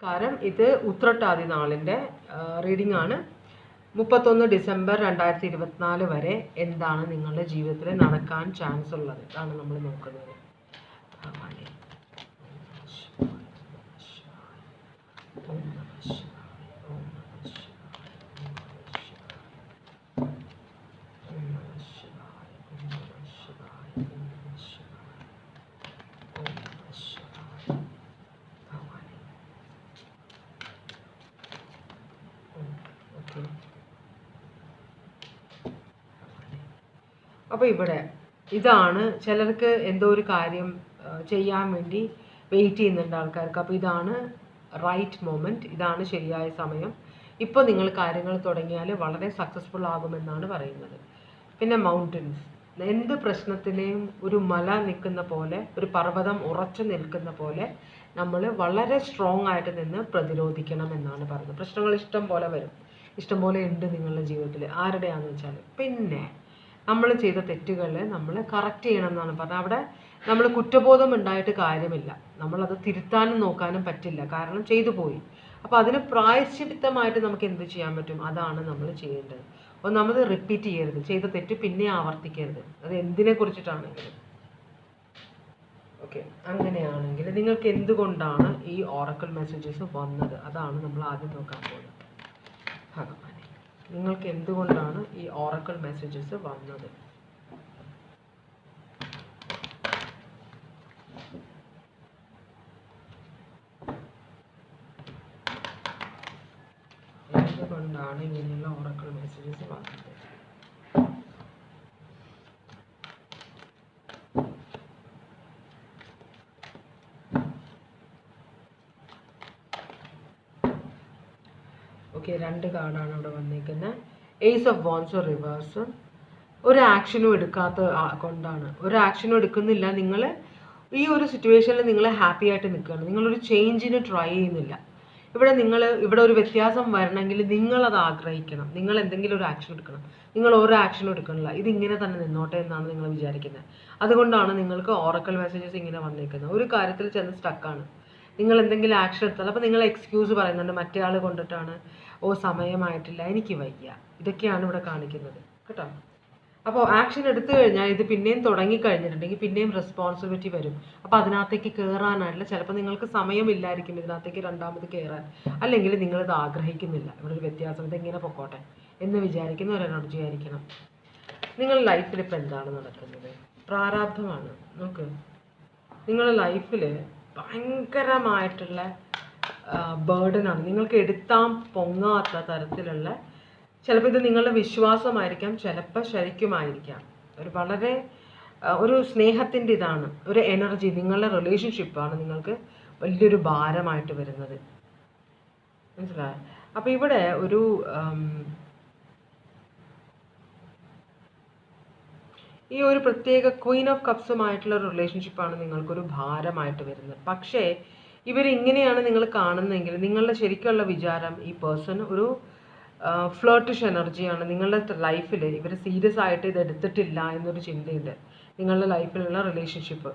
നമസ്കാരം ഇത് ഉത്രട്ടാതി നാളിന്റെ റീഡിംഗ് ആണ്. മുപ്പത്തൊന്ന് ഡിസംബർ രണ്ടായിരത്തി ഇരുപത്തിനാല് വരെ എന്താണ് നിങ്ങളുടെ ജീവിതത്തിൽ നടക്കാൻ ചാൻസ് ഉള്ളത്? ഇതാണ് നമ്മൾ നോക്കുന്നത്. ഓം നമഃ ശിവായ. ഓം നമഃ ശിവായ. ഓം നമഃ ശിവായ. ഓം നമഃ ശിവായ. ഓം നമഃ ശിവായ. ഓം നമഃ ശിവായ. ഭഗവാനെ. ഓക്കെ അപ്പോൾ ഇവിടെ ഇതാണ് ചിലർക്ക് എന്തോ ഒരു കാര്യം ചെയ്യാൻ വേണ്ടി വെയിറ്റ് ചെയ്യുന്നുണ്ട് ആൾക്കാർക്ക്. അപ്പോൾ ഇതാണ് റൈറ്റ് മൊമെന്റ് ഇതാണ് ശരിയായ സമയം. ഇപ്പോൾ നിങ്ങൾ കാര്യങ്ങൾ തുടങ്ങിയാൽ വളരെ സക്സസ്ഫുൾ ആകുമെന്നാണ് പറയുന്നത്. പിന്നെ മൗണ്ടൻസ് എന്ത് പ്രശ്നത്തിനെയും ഒരു മല നിൽക്കുന്ന പോലെ ഒരു പർവതം ഉറച്ചു നിൽക്കുന്ന പോലെ നമ്മൾ വളരെ സ്ട്രോങ് ആയിട്ട് നിന്ന് പ്രതിരോധിക്കണം എന്നാണ് പറയുന്നത്. പ്രശ്നങ്ങൾ ഇഷ്ടം പോലെ വരും. ഇഷ്ടം പോലെ ഉണ്ട് നിങ്ങളുടെ ജീവിതത്തിൽ ആരുടെയാണെന്ന് വെച്ചാൽ പിന്നെ നമ്മൾ ചെയ്ത തെറ്റുകൾ നമ്മൾ കറക്റ്റ് ചെയ്യണം എന്നാണ് പറഞ്ഞത്. അവിടെ നമ്മൾ കുറ്റബോധം ഉണ്ടായിട്ട് കാര്യമില്ല. നമ്മളത് തിരുത്താനും നോക്കാനും പറ്റില്ല. കാരണം ചെയ്തു പോയി. അപ്പോൾ അതിന് പ്രായശ്ചിത്തമായിട്ട് നമുക്ക് എന്ത് ചെയ്യാൻ പറ്റും? അതാണ് നമ്മൾ ചെയ്യേണ്ടത്. നമ്മൾ റിപ്പീറ്റ് ചെയ്യരുത്. ചെയ്ത തെറ്റ് പിന്നെ ആവർത്തിക്കരുത്. അത് എന്തിനെ കുറിച്ചിട്ടാണെങ്കിലും. ഓക്കെ അങ്ങനെയാണെങ്കിൽ നിങ്ങൾക്ക് എന്തുകൊണ്ടാണ് ഈ ഓറക്കൽ മെസ്സേജസ് വന്നത്? അതാണ് നമ്മൾ ആദ്യം നോക്കാൻ പോകുന്നത്. ഭഗവാനെ നിങ്ങൾക്ക് എന്തുകൊണ്ടാണ് ഈ ഓറക്കൽ മെസ്സേജസ് വന്നത്? എന്തുകൊണ്ടാണ് ഇങ്ങനെയുള്ള ഓറക്കൽ മെസ്സേജസ് വന്നത്? ഓക്കെ രണ്ട് കാർഡാണ് ഇവിടെ വന്നിരിക്കുന്നത് ഏസ് ഓഫ് ബോൺസ് റിവേഴ്സ് ഒരു ആക്ഷനും എടുക്കാത്ത കൊണ്ടാണ്. ഒരു ആക്ഷനും എടുക്കുന്നില്ല. നിങ്ങൾ ഈ ഒരു സിറ്റുവേഷനിൽ നിങ്ങൾ ഹാപ്പി ആയിട്ട് നിൽക്കുകയാണ് നിങ്ങളൊരു ചേഞ്ചിന് ട്രൈ ചെയ്യുന്നില്ല. ഇവിടെ നിങ്ങൾ ഇവിടെ ഒരു വ്യത്യാസം വരണമെങ്കിൽ നിങ്ങളത് ആഗ്രഹിക്കണം. നിങ്ങൾ എന്തെങ്കിലും ഒരു ആക്ഷൻ എടുക്കണം. നിങ്ങൾ ഓരോ ആക്ഷനും എടുക്കണില്ല. ഇതിങ്ങനെ തന്നെ നിന്നോട്ടെ എന്നാണ് നിങ്ങൾ വിചാരിക്കുന്നത് അതുകൊണ്ടാണ് നിങ്ങൾക്ക് ഓറക്കൽ മെസ്സേജസ് ഇങ്ങനെ വന്നേക്കുന്നത് ഒരു കാര്യത്തിൽ ചെന്ന് സ്റ്റക്കാണ് നിങ്ങൾ എന്തെങ്കിലും ആക്ഷൻ എടുത്താൽ അപ്പോൾ നിങ്ങൾ എക്സ്ക്യൂസ് പറയുന്നുണ്ട് മറ്റേ ആൾ കൊണ്ടിട്ടാണ്. ഓ സമയമായിട്ടില്ല. എനിക്ക് വയ്യ. ഇതൊക്കെയാണ് ഇവിടെ കാണിക്കുന്നത്. കേട്ടോ? അപ്പോൾ ആക്ഷൻ എടുത്തു കഴിഞ്ഞാൽ ഇത് പിന്നെയും തുടങ്ങിക്കഴിഞ്ഞിട്ടുണ്ടെങ്കിൽ പിന്നെയും റെസ്പോൺസിബിലിറ്റി വരും. അപ്പോൾ അതിനകത്തേക്ക് കയറാനായിട്ടുള്ള ചിലപ്പോൾ നിങ്ങൾക്ക് സമയമില്ലായിരിക്കും ഇതിനകത്തേക്ക് രണ്ടാമത് കയറാൻ അല്ലെങ്കിൽ നിങ്ങളിത് ആഗ്രഹിക്കുന്നില്ല. ഇവിടെ ഒരു വ്യത്യാസം. എങ്ങനെ പൊക്കോട്ടെ? എന്ന് വിചാരിക്കുന്ന ഒരു എനർജി ആയിരിക്കണം. നിങ്ങൾ ലൈഫിൽ ഇപ്പോൾ എന്താണ് നടക്കുന്നത്? പ്രാരാബ്ധമാണ് നോക്ക്. നിങ്ങളുടെ ലൈഫിൽ ഭയങ്കരമായിട്ടുള്ള ബേർഡനാണ് നിങ്ങൾക്ക് എടുത്താൻ പൊങ്ങാത്ത തരത്തിലുള്ള ചിലപ്പോൾ ഇത് നിങ്ങളുടെ വിശ്വാസമായിരിക്കാം ചിലപ്പോൾ ശരിക്കുമായിരിക്കാം. ഒരു വളരെ ഒരു സ്നേഹത്തിന്റെ ഇതാണ് ഒരു എനർജി നിങ്ങളുടെ റിലേഷൻഷിപ്പാണ് നിങ്ങൾക്ക് വലിയൊരു ഭാരമായിട്ട് വരുന്നത്. മനസ്സിലായോ? അപ്പോൾ ഇവിടെ ഒരു ഈ ഒരു പ്രത്യേക ക്വീൻ ഓഫ് കപ്സുമായിട്ടുള്ള റിലേഷൻഷിപ്പാണ് നിങ്ങൾക്കൊരു ഭാരമായിട്ട് വരുന്നത്. പക്ഷേ ഇവരിങ്ങനെയാണ് നിങ്ങൾ കാണുന്നതെങ്കിൽ നിങ്ങളുടെ ശരിക്കുള്ള വിചാരം ഈ പേഴ്സൺ ഒരു ഫ്ലോട്ടിഷ് എനർജിയാണ് നിങ്ങളുടെ ലൈഫിൽ ഇവർ സീരിയസ് ആയിട്ട് ഇത് എടുത്തിട്ടില്ല എന്നൊരു ചിന്തയുണ്ട് നിങ്ങളുടെ ലൈഫിലുള്ള റിലേഷൻഷിപ്പ്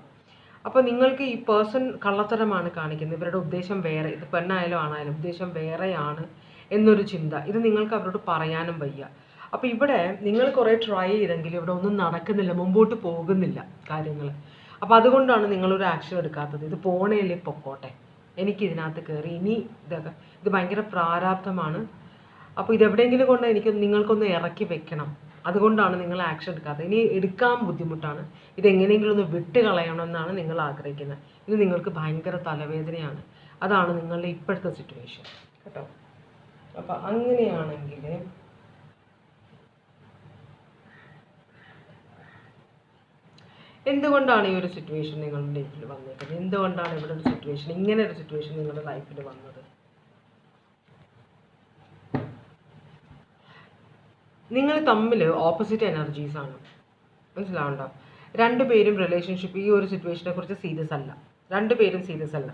അപ്പോൾ നിങ്ങൾക്ക് ഈ പേഴ്സൺ കള്ളത്തരമാണ് കാണിക്കുന്നത്. ഇവരുടെ ഉദ്ദേശം വേറെ. ഇത് പെണ്ണായാലും ആണായാലും ഉദ്ദേശം വേറെയാണ് എന്നൊരു ചിന്ത. ഇത് നിങ്ങൾക്ക് അവരോട് പറയാനും വയ്യ. അപ്പോൾ ഇവിടെ നിങ്ങൾ കുറേ ട്രൈ ചെയ്തെങ്കിലും ഇവിടെ ഒന്നും നടക്കുന്നില്ല മുമ്പോട്ട് പോകുന്നില്ല കാര്യങ്ങൾ അപ്പോൾ അതുകൊണ്ടാണ് നിങ്ങളൊരു ആക്ഷൻ എടുക്കാത്തത്. ഇത് പോണേലേ പൊക്കോട്ടെ. എനിക്ക് ഇതിനകത്ത് കയറി ഇനി ഇതൊക്കെ ഇത് ഭയങ്കര പ്രാരാബ്ധമാണ് അപ്പോൾ ഇതെവിടെയെങ്കിലും കൊണ്ട് എനിക്ക് നിങ്ങൾക്കൊന്ന് ഇറക്കി വെക്കണം. അതുകൊണ്ടാണ് നിങ്ങൾ ആക്ഷൻ എടുക്കാത്തത്. ഇനി എടുക്കാൻ ബുദ്ധിമുട്ടാണ്. ഇത് എങ്ങനെയെങ്കിലും ഒന്ന് വിട്ട് കളയണമെന്നാണ് നിങ്ങൾ ആഗ്രഹിക്കുന്നത്. ഇത് നിങ്ങൾക്ക് ഭയങ്കര തലവേദനയാണ്. അതാണ് നിങ്ങളുടെ ഇപ്പോഴത്തെ സിറ്റുവേഷൻ കേട്ടോ? അപ്പം അങ്ങനെയാണെങ്കിൽ എന്തുകൊണ്ടാണ് ഈ ഒരു സിറ്റുവേഷൻ നിങ്ങളുടെ ലൈഫിൽ വന്നേക്കുന്നത്? എന്തുകൊണ്ടാണ് ഇവിടെ ഒരു സിറ്റുവേഷൻ ഇങ്ങനെ ഒരു സിറ്റുവേഷൻ നിങ്ങളുടെ ലൈഫിൽ വന്നത്? നിങ്ങൾ തമ്മിൽ ഓപ്പോസിറ്റ് എനർജീസ് ആണ്. മനസ്സിലാവണ്ടോ? രണ്ടുപേരും റിലേഷൻഷിപ്പ് ഈ ഒരു സിറ്റുവേഷനെ കുറിച്ച് സീരിയസ് അല്ല. രണ്ടുപേരും സീരിയസ് അല്ല.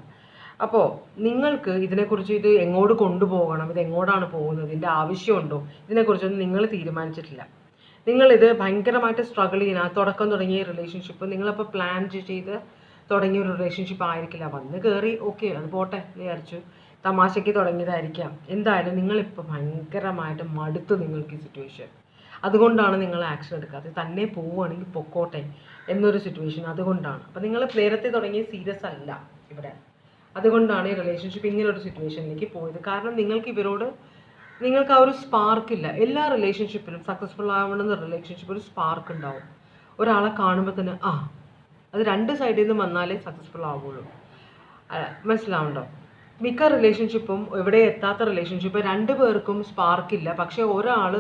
അപ്പോൾ നിങ്ങൾക്ക് ഇതിനെക്കുറിച്ച് ഇത് എങ്ങോട്ട് കൊണ്ടുപോകണം? ഇത് എങ്ങോട്ടാണ് പോകുന്നത്? ഇതിന്റെ ആവശ്യമുണ്ടോ? ഇതിനെക്കുറിച്ചൊന്നും നിങ്ങൾ തീരുമാനിച്ചിട്ടില്ല. നിങ്ങളിത് ഭയങ്കരമായിട്ട് സ്ട്രഗിൾ ചെയ്യുന്ന തുടക്കം തുടങ്ങിയ റിലേഷൻഷിപ്പ് നിങ്ങളപ്പോൾ പ്ലാൻ ചെയ്ത് തുടങ്ങിയ ഒരു റിലേഷൻഷിപ്പ് ആയിരിക്കില്ല. വന്ന് കയറി ഓക്കെ അത് പോട്ടെ വിചാരിച്ചു തമാശയ്ക്ക് തുടങ്ങിയതായിരിക്കാം. എന്തായാലും നിങ്ങളിപ്പോൾ ഭയങ്കരമായിട്ട് മടുത്തു നിങ്ങൾക്ക് ഈ സിറ്റുവേഷൻ അതുകൊണ്ടാണ് നിങ്ങൾ ആക്ഷൻ എടുക്കാത്തത് തന്നെ പോവുകയാണെങ്കിൽ പൊക്കോട്ടെ എന്നൊരു സിറ്റുവേഷൻ അതുകൊണ്ടാണ്. അപ്പം നിങ്ങൾ നേരത്തെ തുടങ്ങിയ സീരിയസ് അല്ല ഇവിടെ. അതുകൊണ്ടാണ് ഈ റിലേഷൻഷിപ്പ് ഇങ്ങനെ ഒരു സിറ്റുവേഷനിലേക്ക് പോയത്. കാരണം നിങ്ങൾക്ക് ഇവരോട് നിങ്ങൾക്ക് ആ ഒരു സ്പാർക്ക് ഇല്ല. എല്ലാ റിലേഷൻഷിപ്പിലും സക്സസ്ഫുൾ ആവണമെന്ന റിലേഷൻഷിപ്പ് ഒരു സ്പാർക്ക് ഉണ്ടാവും. ഒരാളെ കാണുമ്പോൾ തന്നെ ആ അത് രണ്ട് സൈഡിൽ നിന്ന് വന്നാലേ സക്സസ്ഫുൾ ആവുള്ളൂ. മനസ്സിലാവുണ്ടോ? മിക്ക റിലേഷൻഷിപ്പും എവിടെ എത്താത്ത റിലേഷൻഷിപ്പ് രണ്ട് പേർക്കും സ്പാർക്ക് ഇല്ല. പക്ഷേ ഒരാൾ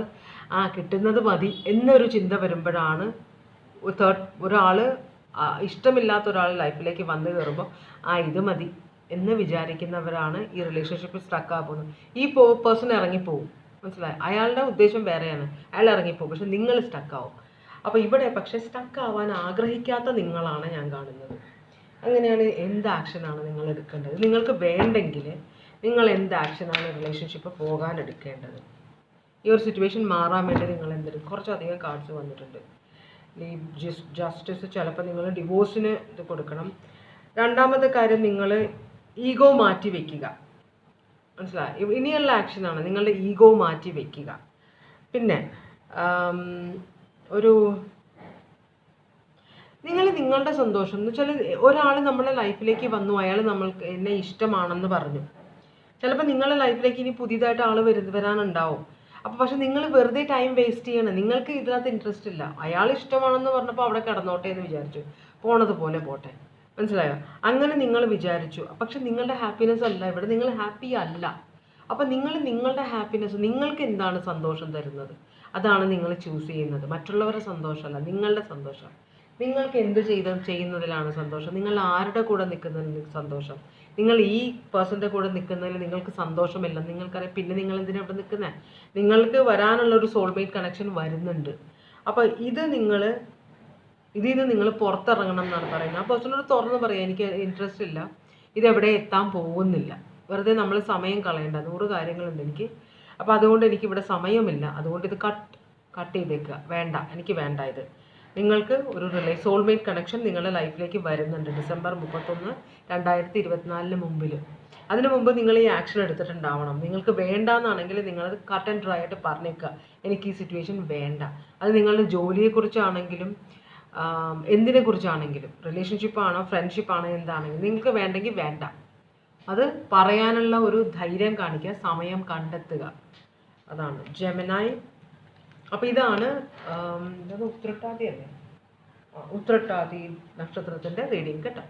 ആ കിട്ടുന്നത് മതി എന്നൊരു ചിന്ത വരുമ്പോഴാണ് തേർഡ് ഒരാൾ ഇഷ്ടമില്ലാത്ത ഒരാൾ ലൈഫിലേക്ക് വന്നു കയറുമ്പോൾ ആ ഇത് മതി. എന്ന് വിചാരിക്കുന്നവരാണ് ഈ റിലേഷൻഷിപ്പിൽ സ്റ്റക്ക് പോകുന്നത് ഈ പേഴ്സൺ ഇറങ്ങിപ്പോവും. മനസ്സിലായി? അയാളുടെ ഉദ്ദേശം വേറെയാണ്. അയാൾ ഇറങ്ങിപ്പോവും. പക്ഷെ നിങ്ങൾ സ്റ്റക്ക് ആവും. അപ്പോൾ ഇവിടെ പക്ഷെ സ്റ്റക്ക് ആവാൻ ആഗ്രഹിക്കാത്ത നിങ്ങളാണ് ഞാൻ കാണുന്നത്. അങ്ങനെയാണ് എന്ത് ആക്ഷനാണ് നിങ്ങൾ എടുക്കേണ്ടത്? നിങ്ങൾക്ക് വേണ്ടെങ്കിൽ നിങ്ങൾ എന്ത് ആക്ഷനാണ് റിലേഷൻഷിപ്പ് പോകാൻ എടുക്കേണ്ടത്? ഈ ഒരു സിറ്റുവേഷൻ മാറാൻ വേണ്ടി നിങ്ങൾ എന്തെടുക്കും കുറച്ചധികം കാർഡ്സ് വന്നിട്ടുണ്ട്. ഈ ജസ്റ്റിസ് ചിലപ്പോൾ നിങ്ങൾ ഡിവോഴ്സിന് ഇത് കൊടുക്കണം. രണ്ടാമത്തെ കാര്യം നിങ്ങൾ ഈഗോ മാറ്റി വെക്കുക. മനസ്സിലായി? ഇനിയുള്ള ആക്ഷനാണ് നിങ്ങളുടെ ഈഗോ മാറ്റി വെക്കുക. പിന്നെ ഒരു നിങ്ങൾ നിങ്ങളുടെ സന്തോഷം. എന്ന് വെച്ചാൽ ഒരാൾ നമ്മുടെ ലൈഫിലേക്ക് വന്നു അയാൾ നമ്മൾക്ക് എന്നെ ഇഷ്ടമാണെന്ന് പറഞ്ഞു. ചിലപ്പോൾ നിങ്ങളുടെ ലൈഫിലേക്ക് ഇനി പുതിയതായിട്ട് ആൾ വരു വരാനുണ്ടാവും. അപ്പോൾ പക്ഷെ നിങ്ങൾ വെറുതെ ടൈം വേസ്റ്റ് ചെയ്യണം. നിങ്ങൾക്ക് ഇതിനകത്ത് ഇൻട്രസ്റ്റ് ഇല്ല. അയാൾ ഇഷ്ടമാണെന്ന് പറഞ്ഞപ്പോൾ അവിടെ കിടന്നോട്ടെ എന്ന് വിചാരിച്ചു. പോണത് പോലെ പോട്ടെ. മനസ്സിലായോ? അങ്ങനെ നിങ്ങൾ വിചാരിച്ചു. പക്ഷെ നിങ്ങളുടെ ഹാപ്പിനെസ് അല്ല. ഇവിടെ നിങ്ങൾ ഹാപ്പി അല്ല. അപ്പം നിങ്ങൾ നിങ്ങളുടെ ഹാപ്പിനെസ് നിങ്ങൾക്ക് എന്താണ് സന്തോഷം തരുന്നത്? അതാണ് നിങ്ങൾ ചൂസ് ചെയ്യുന്നത്. മറ്റുള്ളവരുടെ സന്തോഷമല്ല നിങ്ങളുടെ സന്തോഷം. നിങ്ങൾക്ക് എന്ത് ചെയ്ത ചെയ്യുന്നതിലാണ് സന്തോഷം. നിങ്ങൾ ആരുടെ കൂടെ നിൽക്കുന്നതിൽ സന്തോഷം? നിങ്ങൾ ഈ പേഴ്സന്റെ കൂടെ നിൽക്കുന്നതിൽ നിങ്ങൾക്ക് സന്തോഷമില്ല. നിങ്ങൾക്കറിയാം പിന്നെ നിങ്ങൾ എന്തിനാണ് ഇവിടെ നിൽക്കുന്നത് നിങ്ങൾക്ക് വരാനുള്ള ഒരു സോൾമേറ്റ് കണക്ഷൻ വരുന്നുണ്ട്. അപ്പോൾ ഇത് നിങ്ങൾ ഇതിൽ നിന്ന് നിങ്ങൾ പുറത്തിറങ്ങണം എന്നാണ് പറയുന്നത്. ആ പേഴ്സണോട് തുറന്ന് പറയാം എനിക്ക് ഇൻട്രസ്റ്റ് ഇല്ല. ഇത് എവിടെ എത്താൻ പോകുന്നില്ല. വെറുതെ നമ്മൾ സമയം കളയണ്ട. നൂറ് കാര്യങ്ങളുണ്ട് എനിക്ക്. അപ്പോൾ അതുകൊണ്ട് എനിക്ക് ഇവിടെ സമയമില്ല. അതുകൊണ്ട് ഇത് കട്ട് കട്ട് ചെയ്തേക്കുക. വേണ്ട. എനിക്ക് വേണ്ട ഇത്. നിങ്ങൾക്ക് ഒരു റിലേ സോൾമേറ്റ് കണക്ഷൻ നിങ്ങളുടെ ലൈഫിലേക്ക് വരുന്നുണ്ട്. ഡിസംബർ മുപ്പത്തൊന്ന് രണ്ടായിരത്തി ഇരുപത്തിനാലിന് മുമ്പിൽ അതിനു മുമ്പ് നിങ്ങൾ ഈ ആക്ഷൻ എടുത്തിട്ടുണ്ടാവണം. നിങ്ങൾക്ക് വേണ്ട എന്നാണെങ്കിൽ നിങ്ങളത് കട്ട് ആൻഡ് ഡ്രൈ ആയിട്ട് പറഞ്ഞേക്കുക. എനിക്ക് ഈ സിറ്റുവേഷൻ വേണ്ട. അത് നിങ്ങളുടെ ജോലിയെക്കുറിച്ചാണെങ്കിലും ആം, എന്തിനെക്കുറിച്ചാണെങ്കിലും. റിലേഷൻഷിപ്പ് ആണോ ഫ്രണ്ട്ഷിപ്പ് ആണോ എന്താണെങ്കിലും. നിങ്ങൾക്ക് വേണ്ടെങ്കിൽ വേണ്ട. അത് പറയാനുള്ള ഒരു ധൈര്യം കാണിക്കുക സമയം കണ്ടെത്തുക. അതാണ്. ജമനായി അപ്പോൾ ഇതാണ് ഉത്രട്ടാതി അല്ലേ ഉത്രട്ടാതി നക്ഷത്രത്തിന്റെ റീഡിങ് കേട്ടോ.